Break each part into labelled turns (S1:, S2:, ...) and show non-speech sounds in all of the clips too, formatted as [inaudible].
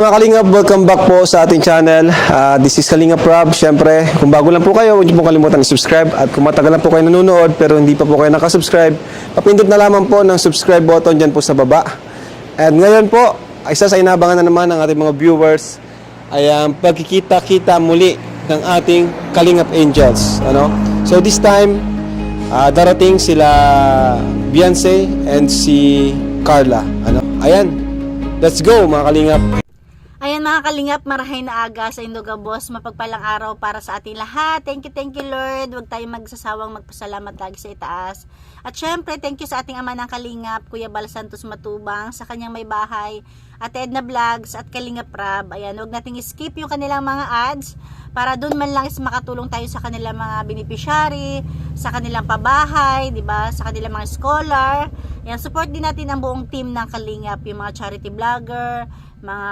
S1: Mga Kalingap, welcome back po sa ating channel. Ah, this is Kalingap Rob. Siyempre, kung bago lang po kayo, huwag niyo po kalimutan i-subscribe. At kung matagal na po kayo nanonood pero hindi pa po kayo nakasubscribe, papindot na lamang po ng subscribe button dyan po sa baba. And ngayon po, isa sa inabangan na naman ng ating mga viewers ay ang pagkikita-kita muli ng ating Kalingap Angels. Ano? So this time, ah, darating sila Beyonce and si Carla. Ano? Ayan, let's go mga Kalingap.
S2: Ayan mga kalingap, marahay na aga sa Indoga Boss. Mapagpalang araw para sa ating lahat. Thank you, thank you Lord. Huwag tayong magsasawang magpasalamat lagi sa itaas. At syempre, thank you sa ating ama ng kalingap, Kuya Bal Santos Matubang, sa kanyang may bahay, at Edna Vlogs, at Kalingap Rab. Ayan, huwag nating skip yung kanilang mga ads para doon man lang is makatulong tayo sa kanilang mga beneficiary, sa kanilang pabahay, 'di ba? Sa kanilang mga scholar. Ayan, support din natin ang buong team ng Kalingap, yung mga charity vlogger, mga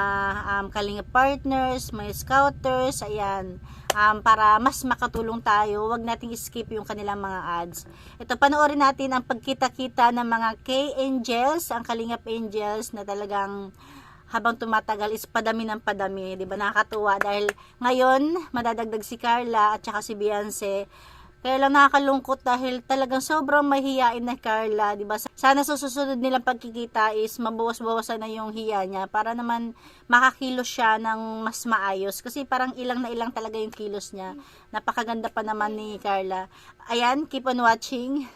S2: um, Kalingap partners, mga scouters, ayan. Um, para mas makatulong tayo, wag nating skip yung kanilang mga ads. Ito, panoorin natin ang pagkita-kita ng mga K-Angels, ang Kalingap Angels na talagang habang tumatagal is padami ng padami, 'di ba? Nakakatuwa dahil ngayon madadagdag si Carla at saka si Beyonce. Kaya lang nakakalungkot dahil talagang sobrang mahihiyain na Carla, 'di ba? Sana sa susunod nilang pagkikita is mabawas-bawasan na yung hiya niya para naman makakilos siya ng mas maayos kasi parang ilang na ilang talaga yung kilos niya. Napakaganda pa naman ni Carla. Ayan, keep on watching.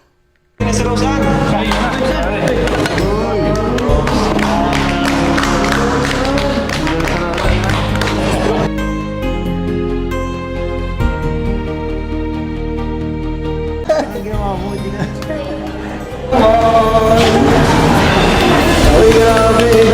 S3: Ganda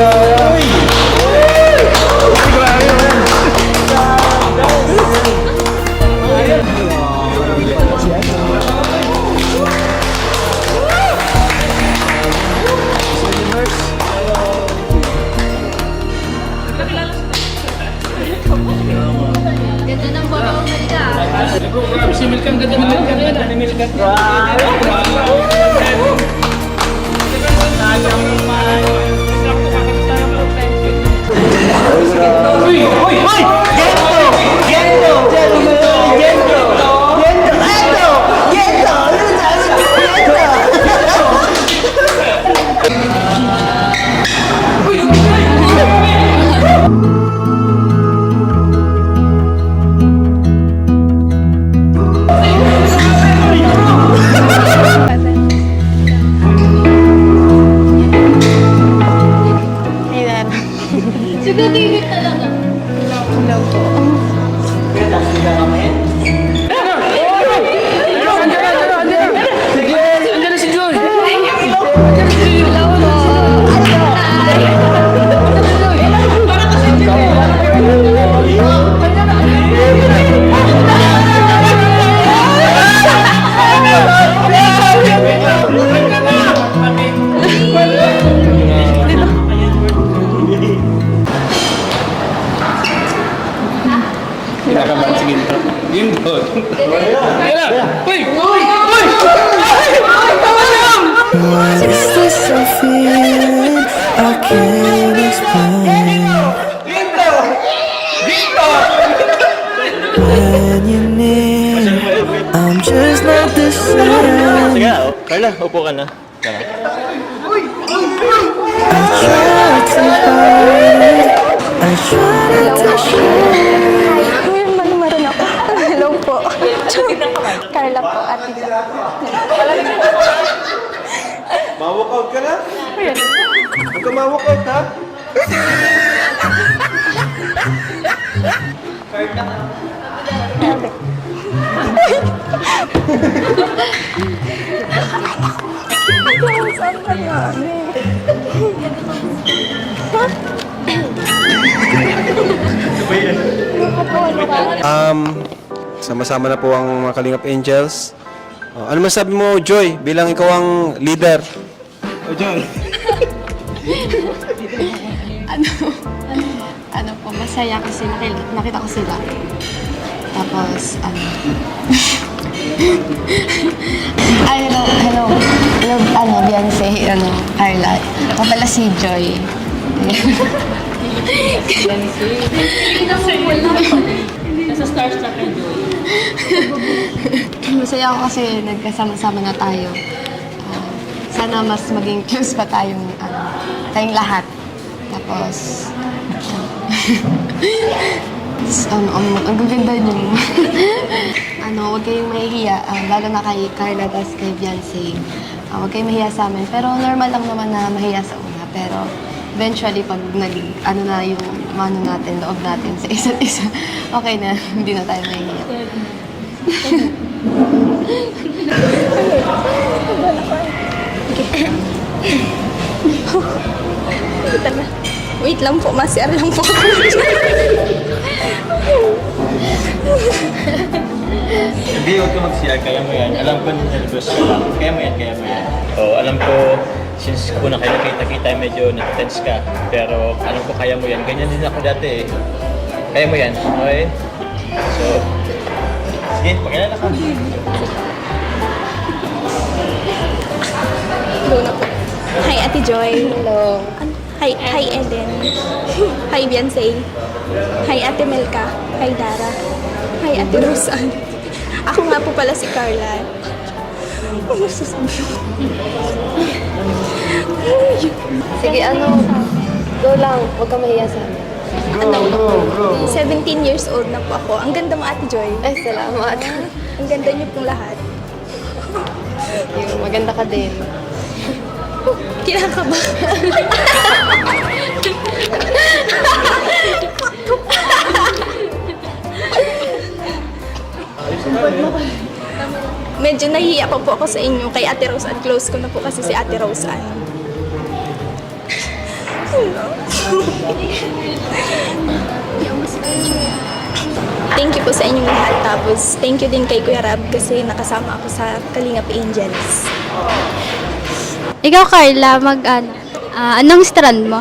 S3: Siguro talaga.
S4: Andiyan na Ayun na! Uy! Uy! Uy! Ay! Tama lang!
S5: What is this I'm feeling? I can't explain. When you're near, I'm just not the same.
S6: Sige, oh. Carla, upo ka na. Tara.
S5: I try to hide it. I try not to.
S7: Ngayon manumaran ako. Hello po. Carla po, ate ko.
S1: Na? Huwag ka out ha?
S7: Namin?
S1: Um, sama-sama na po ang mga Kalingap Angels. Oh, ano masabi mo, Joy, bilang ikaw ang leader? Oh, Joy.
S8: ano po, masaya kasi nakil- nakita ko sila. Tapos, ano, [laughs] Ay, hello, hello. Hello, ano, Beyonce, ano, Carla. Ako pala si Joy.
S3: Nasa Starstruck na Joy.
S8: Masaya ako kasi nagkasama-sama na tayo. Sana mas maging close pa tayong, ano, tayong lahat. Tapos, [laughs] Tapos, ano, ang, ang gaganda niyo. [laughs] ano, huwag kayong mahihiya, ah, lalo na kay Carla tapos kay Beyonce. Ah, huwag kayong mahiya sa amin. Pero normal lang naman na mahiya sa una. Pero eventually, pag nag, ano na yung mano natin, loob natin sa isa't isa, [laughs] okay na, hindi na tayo mahihiya.
S7: Wait lang po, masir lang po.
S6: Hindi, huwag ka mag-CR. Kaya mo yan. Alam ko nervous ka lang. Kaya mo yan, kaya mo yan. Oo, alam ko, since una kayo nakita-kita, medyo natense ka. Pero alam ko kaya mo yan. Ganyan din ako dati eh. Kaya mo yan, okay? So, sige, pakilala ka.
S7: Hi, Ate Joy. Hello. Hi, hi Eden. Hi, Beyonce. Hi, Ate Melka. Hi, Dara. Hi, Ate Rosan. [laughs] Ako nga po pala si Carla. Ano sasabihin ko?
S8: Sige, ano, go lang. Huwag ka mahiya sa amin.
S7: Ano? 17 years old na po ako. Ang ganda mo, Ate Joy.
S8: Ay, salamat.
S7: Ang ganda niyo pong lahat.
S8: Yung maganda ka din.
S7: Kinakaba. Medyo nahihiya pa po ako sa inyo kay Ate Rose at close ko na po kasi si Ate Rose Ann. Thank you po sa inyong lahat. Tapos, thank you din kay Kuya Rab kasi nakasama ako sa Kalingap Angels.
S3: Ikaw, Carla, mag ano? ah, anong strand mo?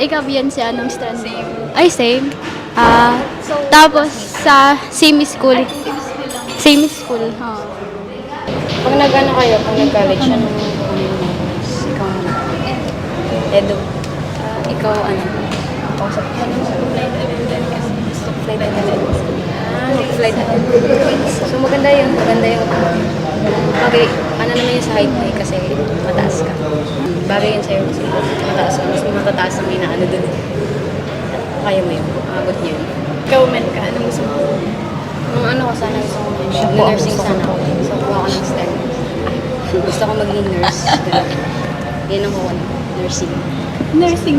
S3: Ikaw, Beyonce, anong strand mo? Ay, same. Ah, tapos sa same school. Same school. Oh.
S8: Pag nag-ano kayo, pag nag-college, ano ikaw ano? Edo. Ah, ikaw ano? Ako sa ano flight attendant kasi gusto ko flight attendant. Ah, flight attendant. So maganda yun, maganda yun. Bagay, ano naman yun sa height mo eh, kasi mataas ka. Bagay yun sa'yo kasi mataas ka. Mas matataas ang inaano dun. Kaya mo yun, abot niyo yun. Ikaw, men ka, anong gusto mo? Ang ano ko sana gusto ko mag nursing sana ako. So, kuha ko ng STEM. Gusto ko maging nurse. Yan ang kuha ko, nursing.
S3: Nursing.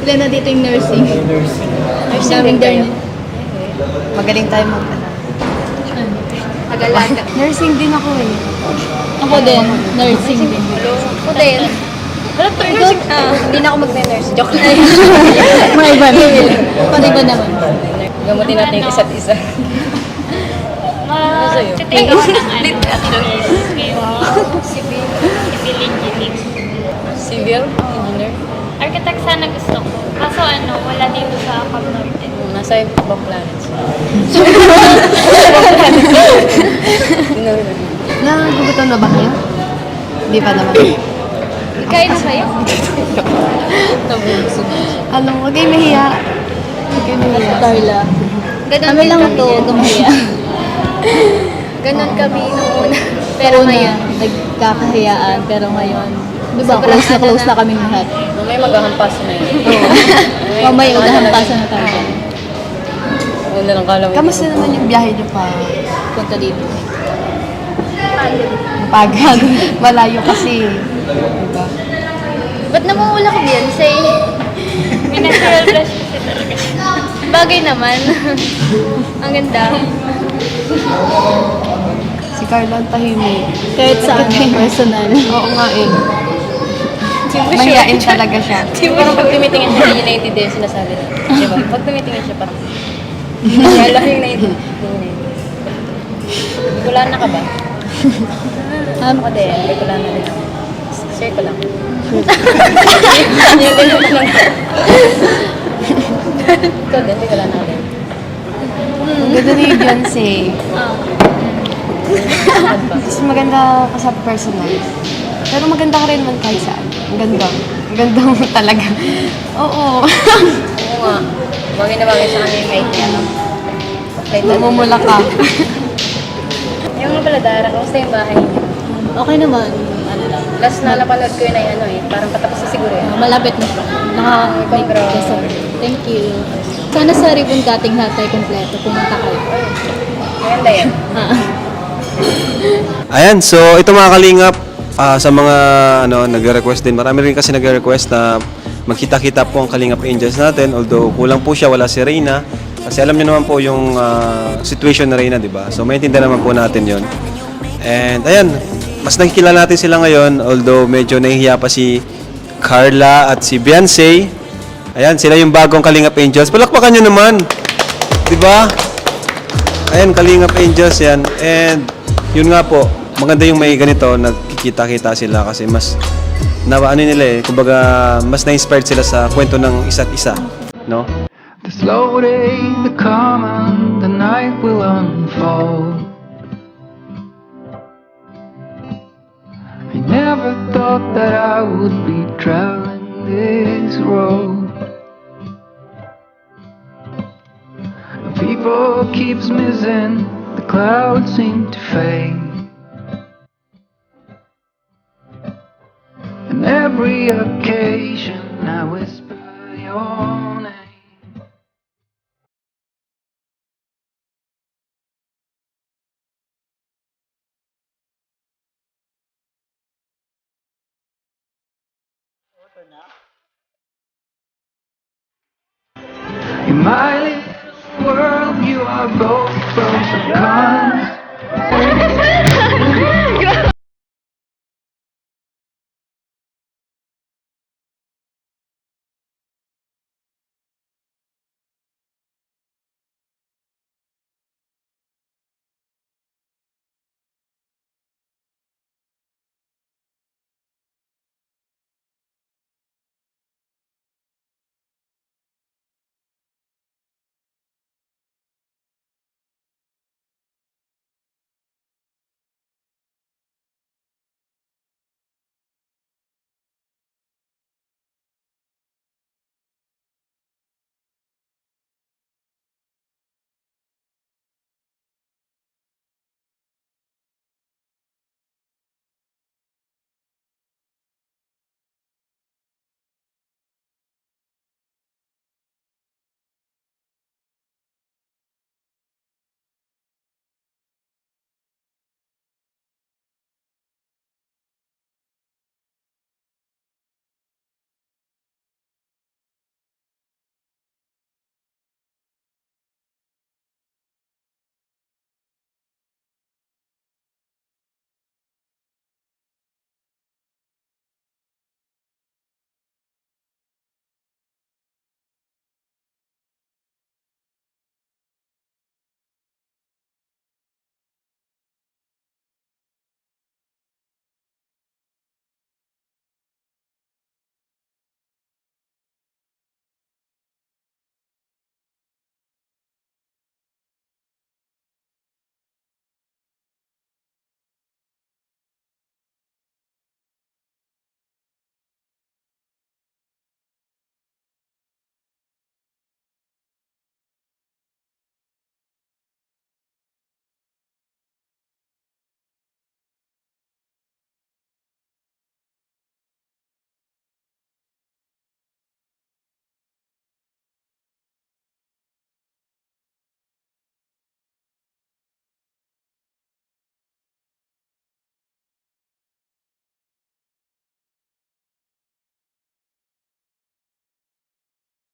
S3: Ilan na dito yung nursing?
S8: Nursing din kayo. Magaling tayo mag Pag-alaga. [laughs] nursing din ako eh.
S3: Ako din. Nursing din.
S8: Ako din. Nursing, ah, hindi na ako mag-nurse. Joke lang. [laughs]
S3: Mga iba na. Pati ba naman?
S8: Gamutin natin yung isa't isa. Ano sa'yo?
S9: Civil engineering. [laughs]
S8: Civil engineer.
S9: Architect sana gusto ko. Kaso ano, wala dito sa Cam Norte.
S8: Nasa ibang planets. [laughs] [laughs] Nagugutom na ba kayo? Hindi pa naman.
S3: Kain na [laughs] kayo?
S8: Ano, huwag kayong mahiya. Huwag kayong mahiya.
S3: Carla. Kami lang to, gumaya.
S8: Ganon kami nung una.
S3: Pero ngayon, nagkakahiyaan. Pero ngayon, di ba, close na close na kami lahat.
S8: Mamaya maghahampas na yun.
S3: Mamaya maghahampasan na tayo.
S8: Una lang kala Kamusta naman yung biyahe niyo pa?
S3: Punta dito.
S8: Pagod. [laughs] Malayo kasi. Diba?
S3: Ba't namumula ka, Beyonce?
S9: May natural blush kasi talaga.
S3: Bagay naman. Ang ganda.
S8: Si Carla ang tahimik.
S3: Kahit sa ano, personal. [laughs]
S8: Oo nga eh. Mahiyain talaga siya. Parang pag tumitingin siya, [laughs] yun naiintindihan yung sinasabi niya. Diba? Pag tumitingin siya, parang... Kaya lang yung naiintindihan. Bicolana ka ba? [laughs]
S3: Um,
S8: Ako din, Bicolana din ako. Share ko lang. [laughs] Yung ganun lang. Ikaw din, Bicolana ka din. Ang ganda ni Beyonce. Mas maganda ka sa personal. Pero maganda ka rin naman kahit saan. Ang ganda. Ang ganda mo talaga. Oo. Oo nga. Bagay na bagay sa kanya yung niya, no? Flight Mamumula ka. [laughs] yung nga pala, Dara, kamusta yung bahay niya?
S3: Okay naman. Ano lang.
S8: Last na napanood ko yun ay ano eh, parang patapos na siguro yun.
S3: Malapit na siya. Naka
S8: Congrats.
S3: Yes, sir. Thank you. Sana sa ribbon cutting natin tayo kompleto. Pumunta kayo.
S8: Maganda yan. [laughs]
S1: Ayan, so ito mga kalingap, ah, sa mga ano, nagre-request din. Marami rin kasi nagre-request na magkita-kita po ang Kalingap Angels natin. Although kulang po siya, wala si Reyna. Kasi alam niyo naman po yung ah, situation na Reyna, di ba? So maintindihan naman po natin yon. And ayan, mas nakikilala natin sila ngayon. Although medyo nahihiya pa si Carla at si Beyonce. Ayan, sila yung bagong Kalingap Angels. Palakpakan nyo naman. Di ba? Ayan, Kalingap Angels yan. And yun nga po, maganda yung may ganito, nagkikita-kita sila kasi mas na ano nila eh, kumbaga mas na-inspired sila sa kwento ng isa't isa, no?
S5: The slow day to come and the night will unfold. I never thought that I would be traveling this road. People keeps missing, the clouds seem to fade. Every occasion I whisper your name.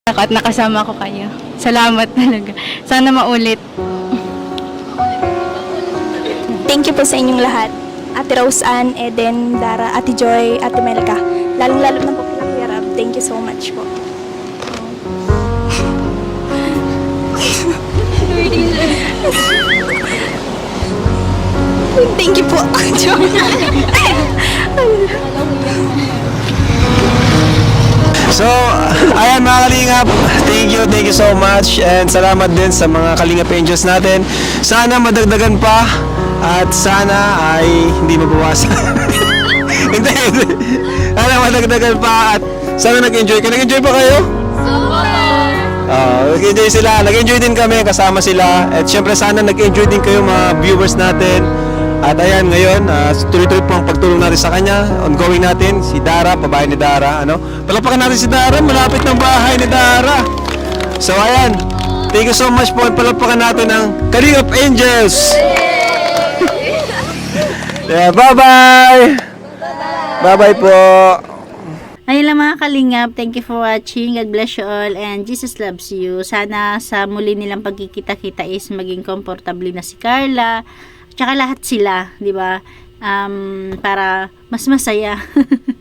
S3: At nakasama ko kayo. Salamat talaga. Sana maulit.
S7: Thank you po sa inyong lahat. Ate Rose Ann, Eden, Dara, Ate Joy, Ate Melka. Lalong-lalo na po kila Kuya. Thank you so much po. [laughs] Thank you po. [laughs]
S1: So, [laughs] ayan mga kalingap, thank you, thank you so much and salamat din sa mga kalingap angels natin. Sana madagdagan pa at sana ay hindi mabawasan. [laughs] hindi, hindi. Sana madagdagan pa at Sana nag-enjoy ka. Nag-enjoy ba kayo? Ah, nag-enjoy sila. Nag-enjoy din kami kasama sila. At syempre sana nag-enjoy din kayo mga viewers natin. At ayan, ngayon, ah, tuloy-tuloy po ang pagtulong natin sa kanya. Ongoing natin, si Dara, babae ni Dara. Ano? Palapakan natin si Dara, malapit ng bahay ni Dara. So ayan, thank you so much po. Palapakan natin ang Kaling of Angels. [laughs] yeah, bye-bye! Bye-bye po!
S2: Ayun lang mga kalingap. Thank you for watching. God bless you all. And Jesus loves you. Sana sa muli nilang pagkikita-kita is maging komportable na si Carla. Tsaka lahat sila, di ba? Um, para mas masaya. [laughs]